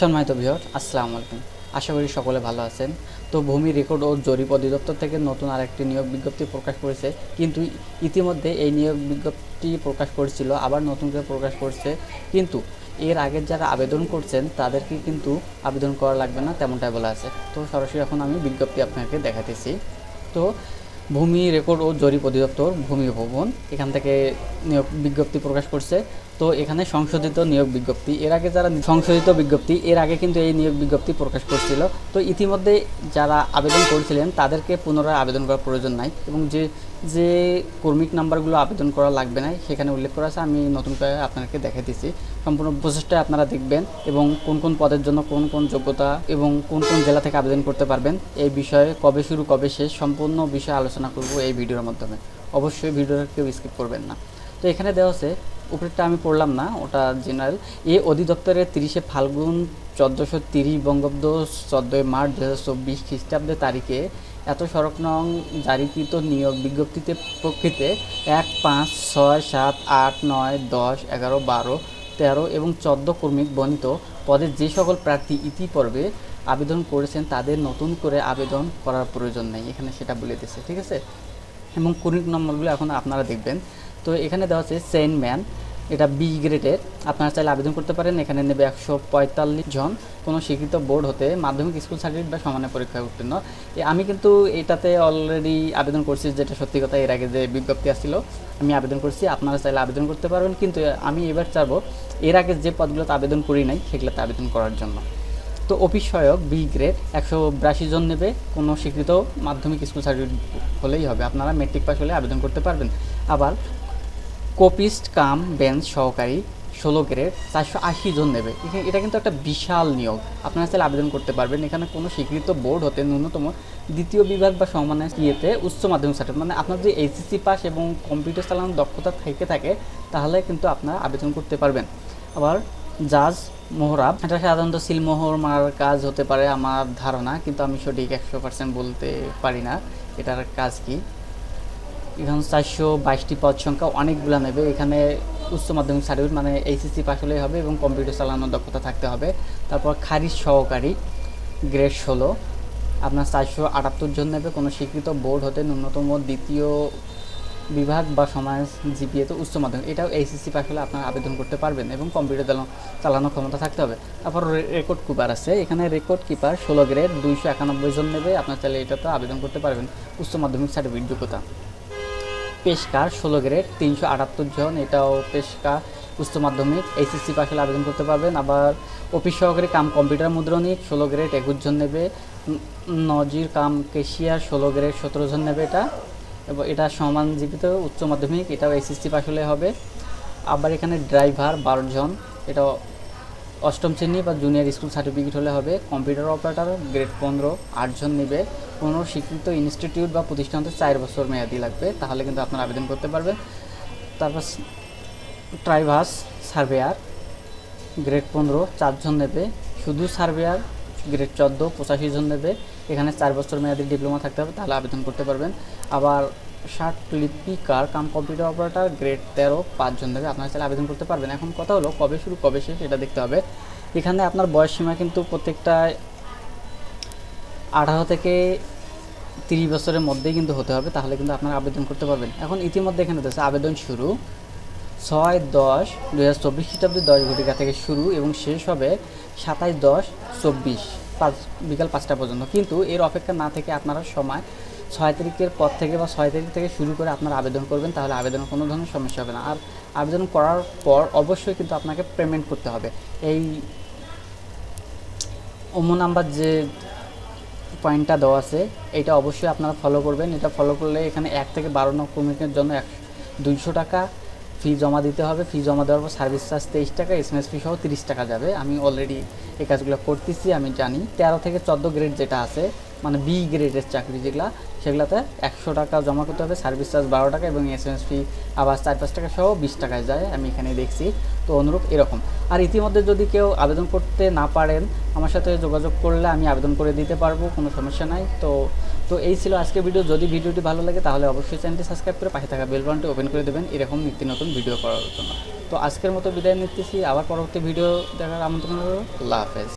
সম্মানিত ভিওর আসসালামু আলাইকুম। আশা করি সকলে ভালো আছেন। তো ভূমি রেকর্ড ও জরিপ অধিদপ্তর থেকে নতুন আরেকটি নিয়োগ বিজ্ঞপ্তি প্রকাশ করেছে। কিন্তু ইতিমধ্যে এই নিয়োগ বিজ্ঞপ্তি প্রকাশ করেছিল, আবার নতুন করে প্রকাশ করছে। কিন্তু এর আগে যারা আবেদন করছেন, তাদেরকে কিন্তু আবেদন করা লাগবে না, তেমনটাই বলা আছে। তো সরাসরি এখন আমি বিজ্ঞপ্তি আপনাকে দেখাতেছি। তো ভূমি রেকর্ড ও জরিপ অধিদপ্তর ভূমি ভবন এখান থেকে নিয়োগ বিজ্ঞপ্তি প্রকাশ করছে। তো এখানে সংশোধিত নিয়োগ বিজ্ঞপ্তি। এর আগে যারা সংশোধিত বিজ্ঞপ্তি, এর আগে কিন্তু এই নিয়োগ বিজ্ঞপ্তি প্রকাশ করছিল। তো ইতিমধ্যে যারা আবেদন করেছিলেন, তাদেরকে পুনরায় আবেদন করার প্রয়োজন নাই এবং যে যে কর্মিক নাম্বারগুলো আবেদন করা লাগবে না সেখানে উল্লেখ করা আছে। আমি নতুন করে আপনাকে দেখে দিচ্ছি সম্পূর্ণ প্রচেষ্টায় আপনারা দেখবেন এবং কোন কোন পদের জন্য কোন কোন যোগ্যতা এবং কোন কোন জেলা থেকে আবেদন করতে পারবেন, এই বিষয়ে কবে শুরু, কবে শেষ সম্পূর্ণ বিষয়ে আলোচনা করব এই ভিডিওর মাধ্যমে। অবশ্যই ভিডিওটা কেউ স্কিপ করবেন না। তো এখানে দেওয়া আছে উপরেরটা আমি পড়লাম না, ওটা জেনারেল এ অধিদপ্তরের তিরিশে ফাল্গুন চোদ্দোশো তিরিশ বঙ্গাব্দ চোদ্দোই মার্চ দু হাজার চব্বিশ খ্রিস্টাব্দের তারিখে এত সড়ক নং জারিকৃত নিয়োগ বিজ্ঞপ্তিতে প্রকৃতে এক পাঁচ ছয় সাত আট নয় দশ এগারো বারো তেরো এবং চোদ্দ কর্মীক বর্ণিত পদে যে সকল প্রার্থী ইতিপূর্বে আবেদন করেছেন তাদের নতুন করে আবেদন করার প্রয়োজন নেই, এখানে সেটা বলে দিচ্ছে ঠিক আছে? এবং কর্মীক নম্বরগুলো এখন আপনারা দেখবেন। তো এখানে দেওয়া আছে সেন্ট ম্যান। এটা বি গ্রেডের। আপনারা চাইলে আবেদন করতে পারেন। এখানে নেবে একশো পঁয়তাল্লিশ জন। কোনো স্বীকৃত বোর্ড হতে মাধ্যমিক স্কুল সার্টিফিকেট বা সমানের পরীক্ষায় উত্তীর্ণ। আমি কিন্তু এটাতে অলরেডি আবেদন করছি যেটা সত্যি কথা এর আগে যে বিজ্ঞপ্তি আসছিল। আমি আবেদন করছি। আপনারা চাইলে আবেদন করতে পারবেন। কিন্তু আমি এবার চাবো এর আগে যে পদগুলোতে আবেদন করি নাই, সেগুলোতে আবেদন করার জন্য। তো অফিস সহায়ক বি গ্রেড। একশো বিরাশি জন নেবে। কোনো স্বীকৃত মাধ্যমিক স্কুল সার্টিফিকেট হলেই হবে। আপনারা মেট্রিক পাস হলে আবেদন করতে পারবেন। আবার কপিস্ট কাম বেঞ্চ সহকারী ষোলো গ্রেড চারশো আশি জন নেবে। এটা কিন্তু একটা বিশাল নিয়োগ। আপনারা চাইলে আবেদন করতে পারবেন। এখানে কোনো স্বীকৃত বোর্ড হতে ন্যূনতম দ্বিতীয় বিভাগ বা সমানের ইয়েতে উচ্চ মাধ্যমিক সার্টিফিকেট মানে আপনার যদি এইচএসসি পাস এবং কম্পিউটার চালানোর দক্ষতা থেকে থাকে, তাহলে কিন্তু আপনারা আবেদন করতে পারবেন। আবার জাজ মোহরাব, এটা সাধারণত সিলমোহর মারার কাজ হতে পারে আমার ধারণা, কিন্তু আমি সঠিক একশো পার্সেন্ট বলতে পারি না। এটার কাজ কি? এখানে চারশো বাইশটি পদ সংখ্যা অনেকগুলো নেবে। এখানে উচ্চ মাধ্যমিক সার্টিফিকেট মানে এইচএসসি পাস হলেই হবে এবং কম্পিউটার চালানোর দক্ষতা থাকতে হবে। তারপর খারিজ সহকারী, গ্রেড ষোলো। আপনার চারশো আটাত্তর জন নেবে। কোনো স্বীকৃত বোর্ড হতে ন্যূনতম দ্বিতীয় বিভাগ বা সমাজ জিপিএতে উচ্চ মাধ্যমিক। এটাও এইচএসসি পাস হলে আপনারা আবেদন করতে পারবেন এবং কম্পিউটার চালানো, চালানোর ক্ষমতা থাকতে হবে। তারপর রেকর্ড কিপার আছে। এখানে রেকর্ড কিপার ষোলো গ্রেড, দুইশো একানব্বই জন নেবে। আপনার চাইলে এটা তো আবেদন করতে পারবেন। উচ্চ মাধ্যমিক সার্টিফিকেট যোগ্যতা। পেশকার, ষোলো গ্রেড, তিনশো আটাত্তর জন। এটাও পেশকা উচ্চ মাধ্যমিক এইচএসসি হলে আবেদন করতে পারবেন। আবার অফিস সহকারী কাম কম্পিউটার মুদ্রণিক, ষোলো গ্রেড একুশ জন নেবে। নজির কাম কেশিয়ার, ষোলো গ্রেড সতেরো জন নেবে এটা। এবং এটা সমান জীবিত, উচ্চ মাধ্যমিক, এটাও এইচএসসি পাস হলে হবে। আবার এখানে ড্রাইভার বারো জন। এটা অষ্টম শ্রেণি বা জুনিয়র স্কুল সার্টিফিকেট হলে হবে। কম্পিউটার অপারেটর, গ্রেড পনেরো আটজন নেবে। কোনো স্বীকৃত ইনস্টিটিউট বা প্রতিষ্ঠানতে চার বছর মেয়াদি লাগবে, তাহলে কিন্তু আপনারা আবেদন করতে পারবেন। তারপর ট্রাইভাস সার্ভেয়ার গ্রেড পনেরো, চারজন নেবে। শুধু সার্ভেয়ার গ্রেড চোদ্দ, পঁচাশি জন নেবে। এখানে চার বছর মেয়াদি ডিপ্লোমা থাকতে হবে, তাহলে আবেদন করতে পারবেন। আবার ষাট লিপিকার কাম কম্পিউটার অপারেটর গ্রেড তেরো, পাঁচজন নেবে। আপনারা চাইলে আবেদন করতে পারবেন। এখন কথা হলো, কবে শুরু, কবে শেষ, এটা দেখতে হবে। এখানে আপনার বয়স সীমা কিন্তু প্রত্যেকটা আঠারো থেকে তিরিশ বছরের মধ্যেই কিন্তু হতে হবে, তাহলে কিন্তু আপনারা আবেদন করতে পারবেন। এখন ইতিমধ্যে এখানে দেখছে আবেদন শুরু ছয় দশ দু হাজার চব্বিশ খ্রিস্টাব্দে দশ ঘটিকা থেকে শুরু এবং শেষ হবে সাতাইশ দশ চব্বিশ পাঁচ, বিকাল পাঁচটা পর্যন্ত। কিন্তু এর অপেক্ষা না থেকে আপনারা সময় ছয় তারিখের পর থেকে বা ছয় তারিখ থেকে শুরু করে আপনারা আবেদন করবেন, তাহলে আবেদনের কোনো ধরনের সমস্যা হবে না। আর আবেদন করার পর অবশ্যই কিন্তু আপনাকে পেমেন্ট করতে হবে। এই ওমো নাম্বার যে পয়েন্টটা দেওয়া আছে, এটা অবশ্যই আপনারা ফলো করবেন। এটা ফলো করলে এখানে এক থেকে বারো নকমিকের জন্য এক দুইশো টাকা ফি জমা দিতে হবে। ফি জমা দেওয়ার পর সার্ভিস চার্জ তেইশ টাকা এস এম এস ফি সহ তিরিশ টাকা যাবে। আমি অলরেডি এই কাজগুলো করতেছি, আমি জানি। তেরো থেকে চোদ্দ গ্রেড যেটা আছে মানে বি গ্রেডের চাকরি যেগুলা, সেগুলোতে একশো টাকা জমা করতে হবে সার্ভিস চার্জ বারো টাকা এবং এস এম এস ফি আবার চার পাঁচ টাকা সহ বিশ টাকায় যায়, আমি এখানে দেখছি। তো অনুরূপ এরকম। আর ইতিমধ্যে যদি কেউ আবেদন করতে না পারেন, আমার সাথে যোগাযোগ করলে আমি আবেদন করে দিতে পারব, কোনো সমস্যা নাই। তো তো এই ছিল আজকের ভিডিও যদি ভিডিওটি ভালো লাগে, তাহলে অবশ্যই চ্যানেলটি সাবস্ক্রাইব করে পাশে থাকা বেল বাটনটি ওপেন করে দেবেন। এরকম নিত্য নতুন ভিডিও করার জন্য। তো আজকের মতো বিদায় নিতেছি। আবার পরবর্তী ভিডিও দেখার আমন্ত্রণ। আল্লাহ হাফেজ।